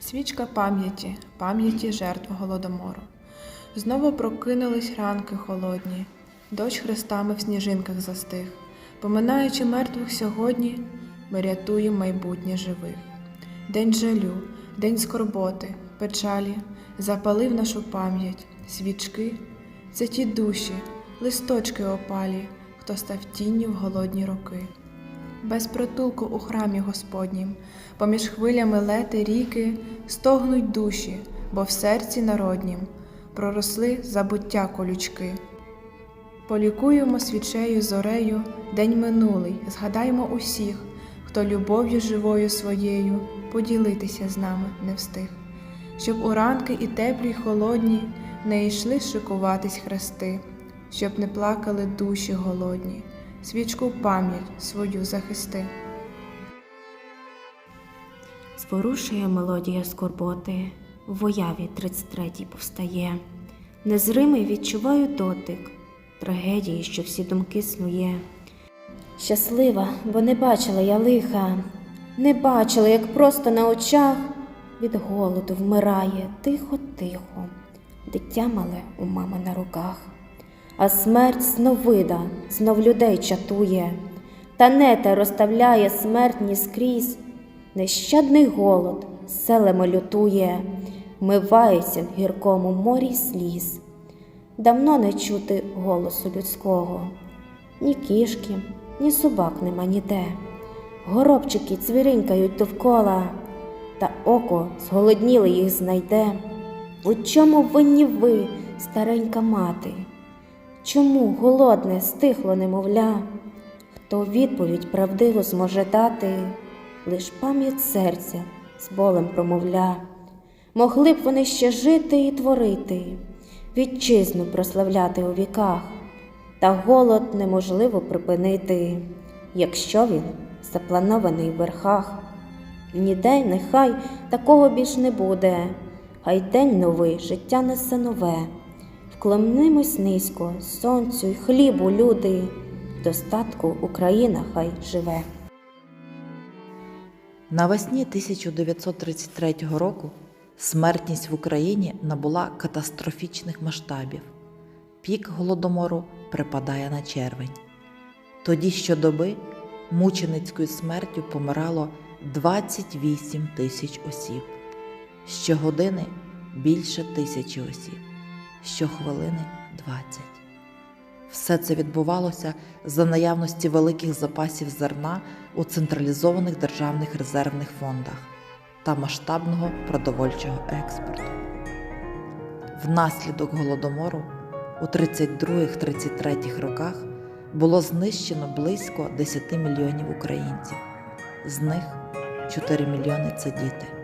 Свічка пам'яті, пам'яті жертв голодомору. Знову прокинулись ранки холодні, дощ хрестами в сніжинках застиг. Поминаючи мертвих сьогодні, ми рятуємо майбутнє живих. День жалю, день скорботи, печалі, запалив нашу пам'ять, свічки це ті душі, листочки опалі, хто став тінню в голодні роки. Без притулку у храмі Господнім, поміж хвилями лети ріки, стогнуть душі, бо в серці народнім проросли забуття колючки. Полікуємо свічею зорею день минулий, згадаємо усіх, хто любов'ю живою своєю поділитися з нами не встиг, щоб у ранки і теплі, й холодні не йшли шикуватись хрести, щоб не плакали душі голодні, свічку пам'ять свою захисти. Зворушує мелодія скорботи, в уяві 33-й повстає. Незримий відчуваю дотик трагедії, що всі думки снує. Щаслива, бо не бачила я лиха, не бачила, як просто на очах від голоду вмирає тихо-тихо, дитя мале у мами на руках. А смерть знов вида, знов людей чатує, та нета розставляє смертні скрізь. Нещадний голод селами лютує, мивається в гіркому морі сліз. Давно не чути голосу людського, ні кішки, ні собак нема ніде. Горобчики цвіринькають довкола, та око зголодніле їх знайде. У чому винні ви, старенька мати? Чому голодне стихло немовля? Хто відповідь правдиву зможе дати? Лиш пам'ять серця з болем промовля. Могли б вони ще жити і творити, вітчизну прославляти у віках, та голод неможливо припинити, якщо він запланований в верхах. Ніде нехай такого більш не буде, хай день новий життя несе нове. Вклонимось низько, сонцю й хлібу, люди, достатку Україна хай живе. Навесні 1933 року смертність в Україні набула катастрофічних масштабів. Пік голодомору припадає на червень. Тоді щодоби мученицькою смертю помирало 28 тисяч осіб, щогодини більше тисячі осіб, щохвилини 20. Все це відбувалося за наявності великих запасів зерна у централізованих державних резервних фондах та масштабного продовольчого експорту. Внаслідок голодомору у 32-33 роках було знищено близько 10 мільйонів українців, з них 4 мільйони це діти.